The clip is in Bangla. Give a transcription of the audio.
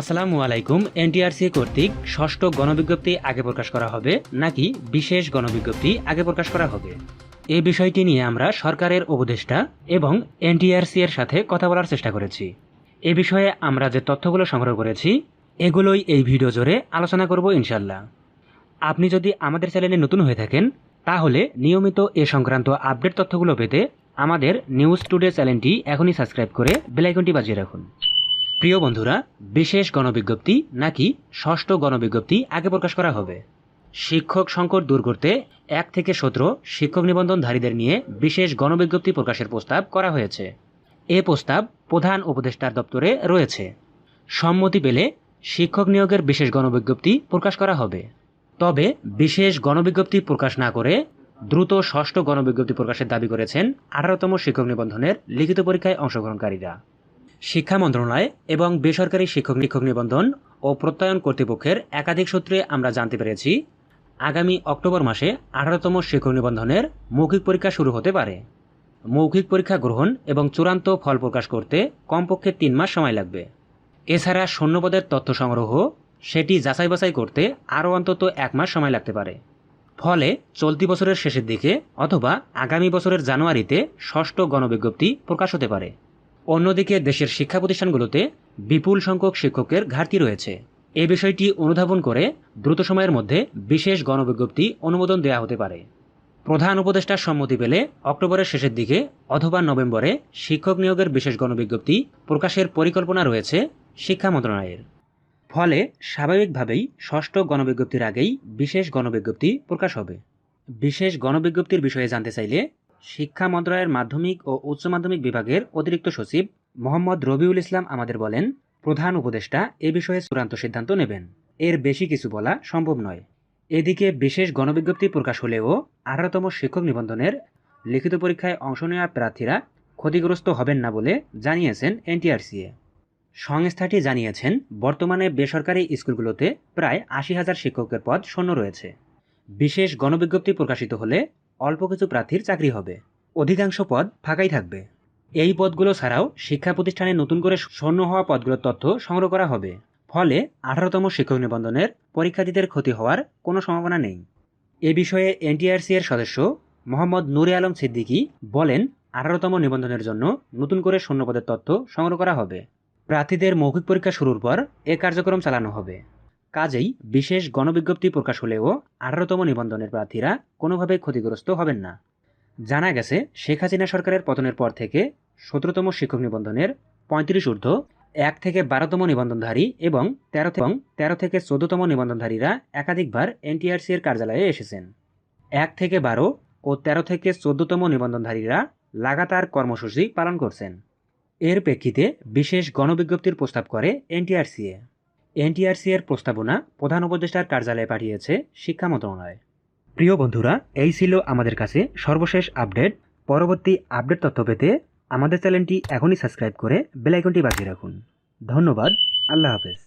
আসসালামু আলাইকুম, এনটিআরসি কর্তৃক ষষ্ঠ গণবিজ্ঞপ্তি আগে প্রকাশ করা হবে, নাকি বিশেষ গণবিজ্ঞপ্তি আগে প্রকাশ করা হবে? এই বিষয়টি নিয়ে আমরা সরকারের উপদেষ্টা এবং এনটিআরসি এর সাথে কথা বলার চেষ্টা করেছি। এ বিষয়ে আমরা যে তথ্যগুলো সংগ্রহ করেছি, এগুলোই এই ভিডিও জোরে আলোচনা করব ইনশাল্লাহ আপনি যদি আমাদের চ্যানেলে নতুন হয়ে থাকেন, তাহলে নিয়মিত এ সংক্রান্ত আপডেট তথ্যগুলো পেতে আমাদের নিউজ টুডে চ্যানেলটি এখনই সাবস্ক্রাইব করে বেলাইকনটি বাজিয়ে রাখুন। প্রিয় বন্ধুরা, বিশেষ গণবিজ্ঞপ্তি নাকি ষষ্ঠ গণবিজ্ঞপ্তি আগে প্রকাশ করা হবে। শিক্ষক সংকট দূর করতে এক থেকে সতেরো শিক্ষক নিবন্ধনধারীদের নিয়ে বিশেষ গণবিজ্ঞপ্তি প্রকাশের প্রস্তাব করা হয়েছে। এ প্রস্তাব প্রধান উপদেষ্টার দপ্তরে রয়েছে। সম্মতি পেলে শিক্ষক নিয়োগের বিশেষ গণবিজ্ঞপ্তি প্রকাশ করা হবে। তবে বিশেষ গণবিজ্ঞপ্তি প্রকাশ না করে দ্রুত ষষ্ঠ গণবিজ্ঞপ্তি প্রকাশের দাবি করেছেন আঠারোতম শিক্ষক নিবন্ধনের লিখিত পরীক্ষায় অংশগ্রহণকারীরা। শিক্ষা মন্ত্রণালয় এবং বেসরকারি শিক্ষক শিক্ষক নিবন্ধন ও প্রত্যয়ন কর্তৃপক্ষের একাধিক সূত্রে আমরা জানতে পেরেছি, আগামী অক্টোবর মাসে আঠারোতম শিক্ষক নিবন্ধনের মৌখিক পরীক্ষা শুরু হতে পারে। মৌখিক পরীক্ষা গ্রহণ এবং চূড়ান্ত ফল প্রকাশ করতে কমপক্ষে তিন মাস সময় লাগবে। এছাড়া শূন্যপদের তথ্য সংগ্রহ সেটি যাচাই বাছাই করতে আরও অন্তত এক মাস সময় লাগতে পারে। ফলে চলতি বছরের শেষের দিকে অথবা আগামী বছরের জানুয়ারিতে ষষ্ঠ গণবিজ্ঞপ্তি প্রকাশ হতে পারে। অন্যদিকে দেশের শিক্ষা প্রতিষ্ঠানগুলোতে বিপুল সংখ্যক শিক্ষকের ঘাটতি রয়েছে। এ বিষয়টি অনুধাবন করে দ্রুত সময়ের মধ্যে বিশেষ গণবিজ্ঞপ্তি অনুমোদন দেওয়া হতে পারে। প্রধান উপদেষ্টার সম্মতি পেলে অক্টোবরের শেষের দিকে অথবা নভেম্বরে শিক্ষক নিয়োগের বিশেষ গণবিজ্ঞপ্তি প্রকাশের পরিকল্পনা রয়েছে শিক্ষা মন্ত্রণালয়ের। ফলে স্বাভাবিকভাবেই ষষ্ঠ গণবিজ্ঞপ্তির আগেই বিশেষ গণবিজ্ঞপ্তি প্রকাশ হবে। বিশেষ গণবিজ্ঞপ্তির বিষয়ে জানতে চাইলে শিক্ষা মন্ত্রণালয়ের মাধ্যমিক ও উচ্চ মাধ্যমিক বিভাগের অতিরিক্ত সচিব মোহাম্মদ রবিউল ইসলাম আমাদের বলেন, প্রধান উপদেষ্টা এ বিষয়ে চূড়ান্ত সিদ্ধান্ত নেবেন। এর বেশি কিছু বলা সম্ভব নয়। এদিকে বিশেষ গণবিজ্ঞপ্তি প্রকাশ হলেও আঠারোতম শিক্ষক নিবন্ধনের লিখিত পরীক্ষায় অংশ নেওয়া প্রার্থীরা ক্ষতিগ্রস্ত হবেন না বলে জানিয়েছেন এনটিআরসিএ সংস্থাটি জানিয়েছেন, বর্তমানে বেসরকারি স্কুলগুলোতে প্রায় আশি হাজার শিক্ষকের পদ শূন্য রয়েছে। বিশেষ গণবিজ্ঞপ্তি প্রকাশিত হলে অল্প কিছু প্রার্থীর চাকরি হবে। অধিকাংশ পদ ফাঁকাই থাকবে। এই পদগুলো ছাড়াও শিক্ষা প্রতিষ্ঠানে নতুন করে শূন্য হওয়া পদগুলোর তথ্য সংগ্রহ করা হবে। ফলে আঠারোতম শিক্ষক নিবন্ধনের পরীক্ষার্থীদের ক্ষতি হওয়ার কোনো সম্ভাবনা নেই। এ বিষয়ে এনটিআরসি এর সদস্য মোহাম্মদ নুরে আলম সিদ্দিকী বলেন, আঠারোতম নিবন্ধনের জন্য নতুন করে শূন্যপদের তথ্য সংগ্রহ করা হবে। প্রার্থীদের মৌখিক পরীক্ষা শুরুর পর এ কার্যক্রম চালানো হবে। কাজেই বিশেষ গণবিজ্ঞপ্তি প্রকাশ হলেও আঠারোতম নিবন্ধনের প্রার্থীরা কোনোভাবে ক্ষতিগ্রস্ত হবেন না। জানা গেছে, শেখ হাসিনা সরকারের পতনের পর থেকে সতেরোতম শিক্ষক নিবন্ধনের পঁয়ত্রিশ ঊর্ধ্ব, এক থেকে বারোতম নিবন্ধনধারী এবং তেরো এবং তেরো থেকে চোদ্দতম নিবন্ধনধারীরা একাধিকবার এনটিআরসি এর কার্যালয়ে এসেছেন। এক থেকে বারো ও তেরো থেকে চোদ্দতম নিবন্ধনধারীরা লাগাতার কর্মসূচি পালন করছেন। এর প্রেক্ষিতে বিশেষ গণবিজ্ঞপ্তির প্রস্তাব করে এনটিআরসিএ এনটিআরসি এর প্রস্তাবনা প্রধান উপদেষ্টার কার্যালয়ে পাঠিয়েছে শিক্ষা মন্ত্রণালয়। প্রিয় বন্ধুরা, এই ছিল আমাদের কাছে সর্বশেষ আপডেট। পরবর্তী আপডেট তথ্য পেতে আমাদের চ্যানেলটি এখনই সাবস্ক্রাইব করে বেলাইকনটি বাজিয়ে রাখুন। ধন্যবাদ। আল্লাহ হাফেজ।